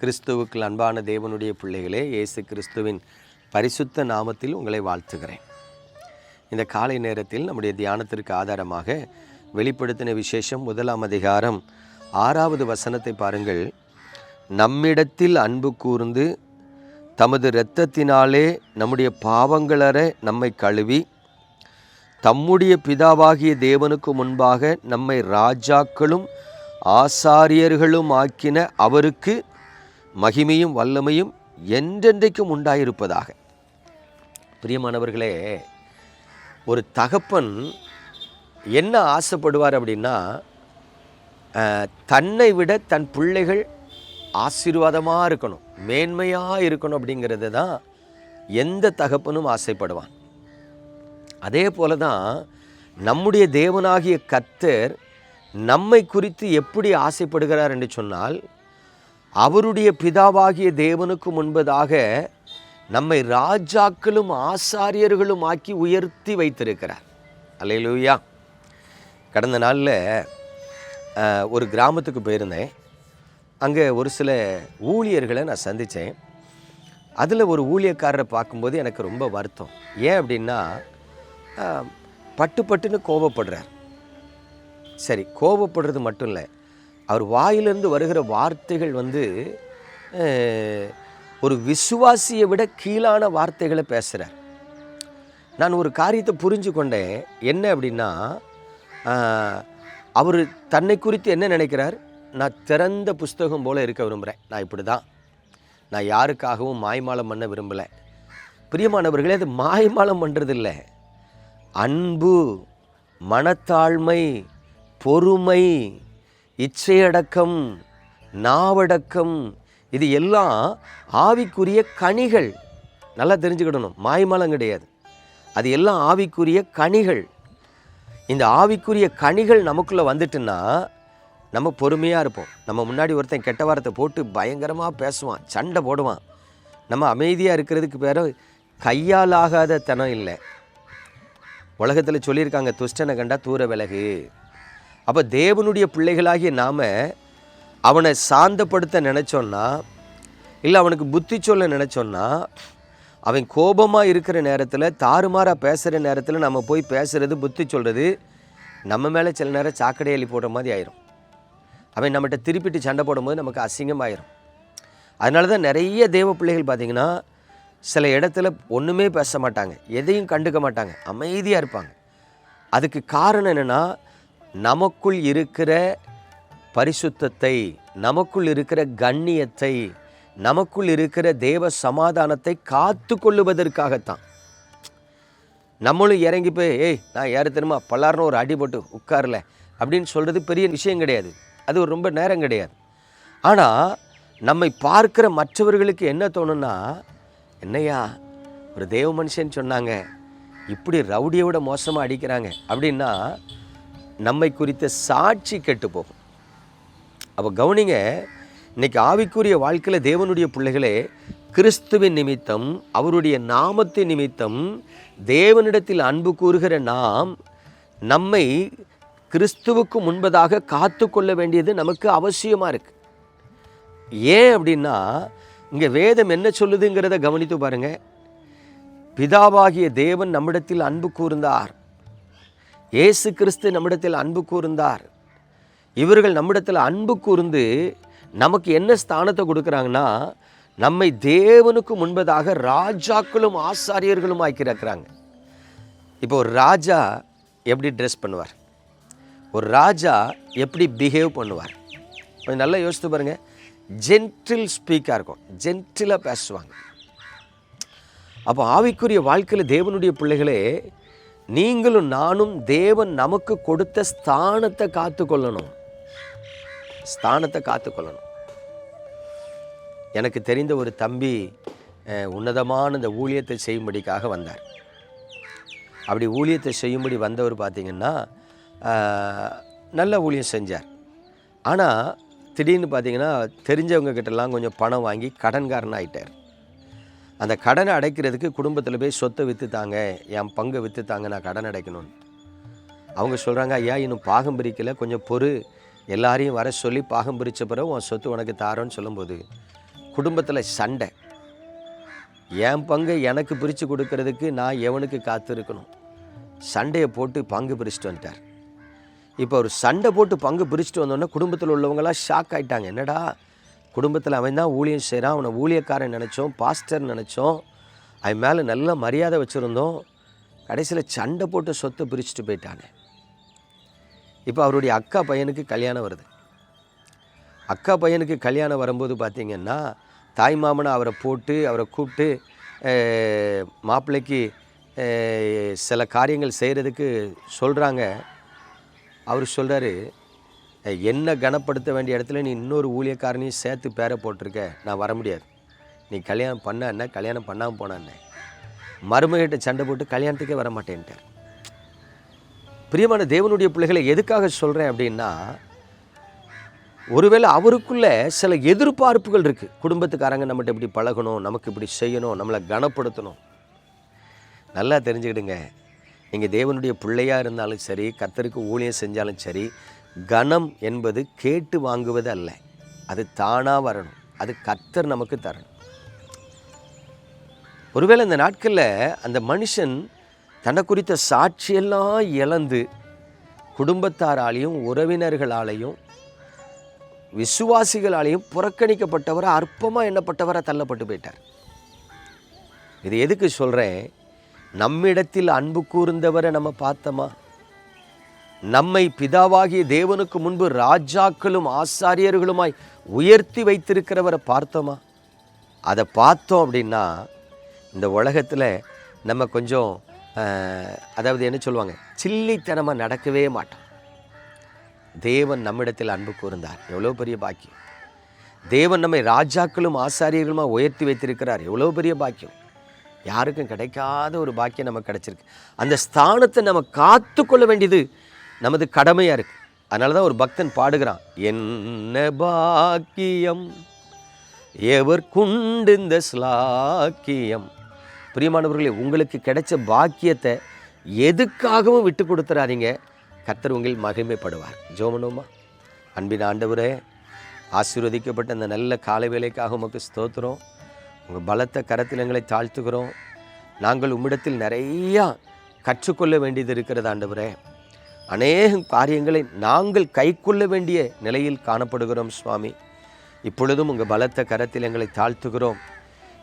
கிறிஸ்துவுக்குள் அன்பான தேவனுடைய பிள்ளைகளே இயேசு கிறிஸ்துவின் பரிசுத்த நாமத்தில் உங்களை வாழ்த்துகிறேன். இந்த காலை நேரத்தில் நம்முடைய தியானத்திற்கு ஆதாரமாக வெளிப்படுத்தின விசேஷம் முதலாம் அதிகாரம் ஆறாவது வசனத்தை பாருங்கள். நம்மிடத்தில் அன்பு கூர்ந்து தமது இரத்தத்தினாலே நம்முடைய பாவங்களற நம்மை கழுவி தம்முடைய பிதாவாகிய தேவனுக்கு முன்பாக நம்மை ராஜாக்களும் ஆசாரியர்களும் ஆக்கின அவருக்கு மகிமையும் வல்லமையும் என்றென்றைக்கும் உண்டாயிருப்பதாக. பிரியமானவர்களே ஒரு தகப்பன் என்ன ஆசைப்படுவார் அப்படின்னா தன்னை விட தன் பிள்ளைகள் ஆசீர்வாதமாக இருக்கணும் மேன்மையாக இருக்கணும் அப்படிங்கிறது தான் எந்த தகப்பனும் ஆசைப்படுவான். அதே போல தான் நம்முடைய தேவனாகிய கத்தர் நம்மை குறித்து எப்படி ஆசைப்படுகிறார் என்று சொன்னால் அவருடைய பிதாவாகிய தேவனுக்கு முன்பதாக நம்மை ராஜாக்களும் ஆசாரியர்களும் ஆக்கி உயர்த்தி வைத்திருக்கிறார். அல்லேலூயா. கடந்த நாளில் ஒரு கிராமத்துக்கு போயிருந்தேன். அங்கே ஒரு சில ஊழியர்களை நான் சந்தித்தேன் அதில் ஒரு ஊழியக்காரரை பார்க்கும்போது எனக்கு ரொம்ப வருத்தம். ஏன் அப்படின்னா பட்டு பட்டுன்னு கோபப்படுறார். சரி கோபப்படுறது மட்டும் இல்லை. அவர் வாயிலிருந்து வருகிற வார்த்தைகள் வந்து ஒரு விசுவாசியை விட கீழான வார்த்தைகளை பேசுகிறார் நான் ஒரு காரியத்தை புரிஞ்சு கொண்டேன். என்ன அப்படின்னா அவர் தன்னை குறித்து என்ன நினைக்கிறார்? நான் திறந்த புஸ்தகம் போல் இருக்க விரும்புகிறேன் நான் இப்படி தான் நான் யாருக்காகவும் மாய்மாலம் பண்ண விரும்பலை. பிரியமானவர்களே அது மாய்மாலம் பண்ணுறதில்லை அன்பு மனத்தாழ்மை பொறுமை இச்சையடக்கம் நாவடக்கம் இது எல்லாம் ஆவிக்குரிய கனிகள். நல்லா தெரிஞ்சுக்கிடணும். மாய்மலம் கிடையாது. அது எல்லாம் ஆவிக்குரிய கனிகள். இந்த ஆவிக்குரிய கனிகள் நமக்குள்ளே வந்துட்டுன்னா நம்ம பொறுமையாக இருப்போம். நம்ம முன்னாடி ஒருத்தன் கெட்ட வாரத்தை போட்டு பயங்கரமாக பேசுவான் சண்டை போடுவான். நம்ம அமைதியாக இருக்கிறதுக்கு பேர கையால் ஆகாத தனம் இல்லை. உலகத்தில் சொல்லியிருக்காங்க துஷ்டனை கண்டா தூர விலகு. அப்போ தேவனுடைய பிள்ளைகளாகிய நாம் அவனை சாந்தப்படுத்த நினச்சோன்னா இல்லை அவனுக்கு புத்தி சொல்ல நினச்சோன்னா அவன் கோபமாக இருக்கிற நேரத்தில் தாறுமாறாக பேசுகிற நேரத்தில் நம்ம போய் பேசுகிறது புத்தி சொல்கிறது நம்ம மேலே சில நேரம் சாக்கடை அள்ளி போடுற மாதிரி ஆயிரும். அவன் நம்மகிட்ட திருப்பிட்டு சண்டை போடும்போது நமக்கு அசிங்கமாயிரும். அதனால தான் நிறைய தேவ பிள்ளைகள் பார்த்திங்கன்னா சில இடத்துல ஒன்றுமே பேச மாட்டாங்க. எதையும் கண்டுக்க மாட்டாங்க. அமைதியாக இருப்பாங்க. அதுக்கு காரணம் என்னென்னா நமக்குள் இருக்கிற பரிசுத்தத்தை நமக்குள் இருக்கிற கண்ணியத்தை நமக்குள் இருக்கிற தேவ சமாதானத்தை காத்து கொள்ளுவதற்காகத்தான். நம்மளும் இறங்கி போய் ஏய் நான் யார் தெரியுமா? பல்லாருன்னு ஒரு அடி போட்டு உட்காரல அப்படின்னு சொல்கிறது பெரிய விஷயம் கிடையாது. அது ஒரு ரொம்ப நேரம் கிடையாது. ஆனால் நம்மை பார்க்குற மற்றவர்களுக்கு என்ன தோணுன்னா என்னையா ஒரு தேவ மனுஷன் சொன்னாங்க இப்படி ரவுடியை விட மோசமாக அடிக்கிறாங்க அப்படின்னா நம்மை குறித்த சாட்சி கெட்டு போகும் அப்போ கவனிங்க இன்னைக்கு ஆவிக்குரிய வாழ்க்கையில் தேவனுடைய பிள்ளைகளே கிறிஸ்துவின் நிமித்தம் அவருடைய நாமத்தின் நிமித்தம் தேவனிடத்தில் அன்பு கூறுகிற நாம் நம்மை கிறிஸ்துவுக்கு முன்பதாக காத்து கொள்ள வேண்டியது நமக்கு அவசியமாக இருக்குது ஏன் அப்படின்னா இங்கே வேதம் என்ன சொல்லுதுங்கிறத கவனித்து பாருங்கள் பிதாவாகிய தேவன் நம்மிடத்தில் அன்பு கூர்ந்தார். இயேசு கிறிஸ்து நம்மிடத்தில் அன்பு கூர்ந்தார். இவர்கள் நம்மிடத்தில் அன்பு கூர்ந்து நமக்கு என்ன ஸ்தானத்தை கொடுக்குறாங்கன்னா நம்மை தேவனுக்கு முன்பதாக ராஜாக்களும் ஆசாரியர்களும் ஆக்கியிருக்கிறாங்க இப்போ ஒரு ராஜா எப்படி ட்ரெஸ் பண்ணுவார்? ஒரு ராஜா எப்படி பிஹேவ் பண்ணுவார்? கொஞ்சம் நல்லா யோசித்து பாருங்கள் ஜென்டில் ஸ்பீக்காக இருக்கும். ஜென்டிலாக பேசுவாங்க. அப்போ ஆவிக்குரிய வாழ்க்கையில் தேவனுடைய பிள்ளைகளே நீங்களும் நானும் தேவன் நமக்கு கொடுத்த ஸ்தானத்தை காத்துக்கொள்ளணும். ஸ்தானத்தை காத்துக்கொள்ளணும். எனக்கு தெரிந்த ஒரு தம்பி உன்னதமான இந்த ஊழியத்தை செய்யும்படிக்காக வந்தார். அப்படி ஊழியத்தை செய்யும்படி வந்தவர் பார்த்தீங்கன்னா நல்ல ஊழியம் செஞ்சார். ஆனால் திடீர்னு பார்த்தீங்கன்னா தெரிஞ்சவங்க கிட்டலாம் கொஞ்சம் பணம் வாங்கி கடன்காரன் ஆகிட்டார் அந்த கடனை அடைக்கிறதுக்கு குடும்பத்தில் போய் சொத்தை விற்றுத்தாங்க என் பங்கை விற்றுத்தாங்க நான் கடன் அடைக்கணும்னு. அவங்க சொல்கிறாங்க ஐயா இன்னும் பாகம் பிரிக்கல கொஞ்சம் பொறு. எல்லாரையும் வர சொல்லி பாகம் பிரித்த பிறகு உன் சொத்து உனக்கு தாரோன்னு சொல்லும்போது குடும்பத்தில் சண்டை. என் பங்கை எனக்கு பிரித்து கொடுக்கறதுக்கு நான் எவனுக்கு காத்திருக்கணும் சண்டையை போட்டு பங்கு பிரிச்சுட்டு வந்துட்டார். இப்போ ஒரு சண்டை போட்டு பங்கு பிரிச்சுட்டு வந்தோடனே குடும்பத்தில் உள்ளவங்களாம் ஷாக் ஆகிட்டாங்க என்னடா? குடும்பத்தில் அவன் தான் ஊழியம் செய்கிறான் அவனை ஊழியக்காரன் நினச்சோம் பாஸ்டர் நினச்சோம். அவன் மேலே நல்ல மரியாதை வச்சுருந்தோம். கடைசியில் சண்டை போட்டு சொத்தை பிரிச்சுட்டு போயிட்டானே. இப்போ அவருடைய அக்கா பையனுக்கு கல்யாணம் வருது. அக்கா பையனுக்கு கல்யாணம் வரும்போது பார்த்திங்கன்னா தாய் மாமனை அவரை போட்டு அவரை கூப்பிட்டு மாப்பிள்ளைக்கு சில காரியங்கள் செய்கிறதுக்கு சொல்கிறாங்க அவர் சொல்கிறாரு என்ன கனப்படுத்த வேண்டிய இடத்துல நீ இன்னொரு ஊழியக்காரனையும் சேர்த்து பேரை போட்டிருக்க? நான் வர முடியாது. நீ கல்யாணம் பண்ண என்ன கல்யாணம் பண்ணாமல் போனான்னு என்ன மருமகிட்ட சண்டை போட்டு கல்யாணத்துக்கே வர மாட்டேன்ட்டார். பிரியமான தேவனுடைய பிள்ளைகளை எதுக்காக சொல்கிறேன் அப்படின்னா ஒருவேளை அவருக்குள்ள சில எதிர்பார்ப்புகள் இருக்குது குடும்பத்துக்காரங்க நம்மகிட்ட இப்படி பழகணும் நமக்கு இப்படி செய்யணும் நம்மளை கனப்படுத்தணும். நல்லா தெரிஞ்சுக்கிடுங்க. நீங்கள் தேவனுடைய பிள்ளையாக இருந்தாலும் சரி கத்தருக்கு ஊழியம் செஞ்சாலும் சரி கனம் என்பது கேட்டு வாங்குவது அல்ல. அது தானாக வரணும். அது கர்த்தர் நமக்கு தரணும். ஒருவேளை இந்த நாட்களில் அந்த மனுஷன் தன்னை குறித்த சாட்சியெல்லாம் இழந்து குடும்பத்தாராலையும் உறவினர்களாலையும் விசுவாசிகளாலையும் புறக்கணிக்கப்பட்டவரை அற்பமாக எண்ணப்பட்டவரை தள்ளப்பட்டு போயிட்டார். இது எதுக்கு சொல்கிறேன் நம்மிடத்தில் அன்பு கூர்ந்தவரை நம்ம பார்த்தோமா? நம்மை பிதாவாகிய தேவனுக்கு முன்பு ராஜாக்களும் ஆசாரியர்களுமாய் உயர்த்தி வைத்திருக்கிறவரை பார்த்தோமா? அதை பார்த்தோம் அப்படின்னா இந்த உலகத்தில் நம்ம கொஞ்சம் அதாவது என்ன சொல்லுவாங்க? சில்லித்தனமாக நடக்கவே மாட்டோம் தேவன் நம்மிடத்தில் அன்பு கூர்ந்தார். எவ்வளோ பெரிய பாக்கியம். தேவன் நம்மை ராஜாக்களும் ஆசாரியர்களுமா உயர்த்தி வைத்திருக்கிறார். எவ்வளோ பெரிய பாக்கியம். யாருக்கும் கிடைக்காத ஒரு பாக்கியம் நமக்கு கிடைச்சிருக்கு. அந்த ஸ்தானத்தை நம்ம காத்துக்கொள்ள வேண்டியது நமது கடமையாக இருக்கு. அதனால தான் ஒரு பக்தன் பாடுகிறான். என்ன பாக்கியம்? எவர் குண்டு இந்த ஸ்லாக்கியம் பிரியமானவர்களே உங்களுக்கு கிடைச்ச பாக்கியத்தை எதுக்காகவும் விட்டு கொடுத்துறாதீங்க. கர்த்தர் உங்களில் மகிமைப்படுவார். ஜோமனோமா. அன்பின் ஆண்டவரே ஆசீர்வதிக்கப்பட்ட அந்த நல்ல காலை வேலைக்காக உமக்கு ஸ்தோத்திரம். உங்கள் பலத்த கரத்தில் எங்களை தாழ்த்துகிறோம். நாங்கள் உம்மிடத்தில் நிறையா கற்றுக்கொள்ள வேண்டியது இருக்கிறது ஆண்டவரே. அநேக காரியங்களை நாங்கள் கைக்கொள்ள வேண்டிய நிலையில் காணப்படுகிறோம் சுவாமி. இப்பொழுதும் உங்கள் பலத்த கரத்தில் எங்களை தாழ்த்துகிறோம்.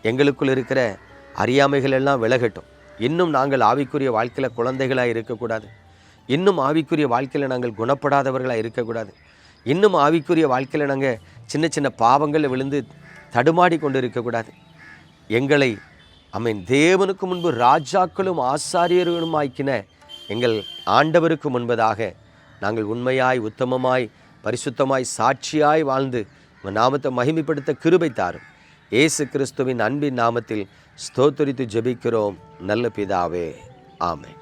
எங்களுக்குள் இருக்கிற அறியாமைகள் எல்லாம் விலகட்டும். இன்னும் நாங்கள் ஆவிக்குரிய வாழ்க்கையில் குழந்தைகளாக இருக்கக்கூடாது. இன்னும் ஆவிக்குரிய வாழ்க்கையில் நாங்கள் குணப்படாதவர்களாக இருக்கக்கூடாது. இன்னும் ஆவிக்குரிய வாழ்க்கையில் நாங்கள் சின்ன சின்ன பாவங்களில் விழுந்து தடுமாடி கொண்டு இருக்கக்கூடாது எங்களை அமீன் தேவனுக்கு முன்பு ராஜாக்களும் ஆசாரியர்களும் ஆக்கின எங்கள் ஆண்டவருக்கு முன்பதாக நாங்கள் உண்மையாய் உத்தமமாய் பரிசுத்தமாய் சாட்சியாய் வாழ்ந்து உங்கள் நாமத்தை மகிமைப்படுத்த கிருபை தாரும். இயேசு கிறிஸ்துவின் அன்பின் நாமத்தில் ஸ்தோத்தரித்து ஜெபிக்கிறோம். நல்ல பிதாவே. ஆமை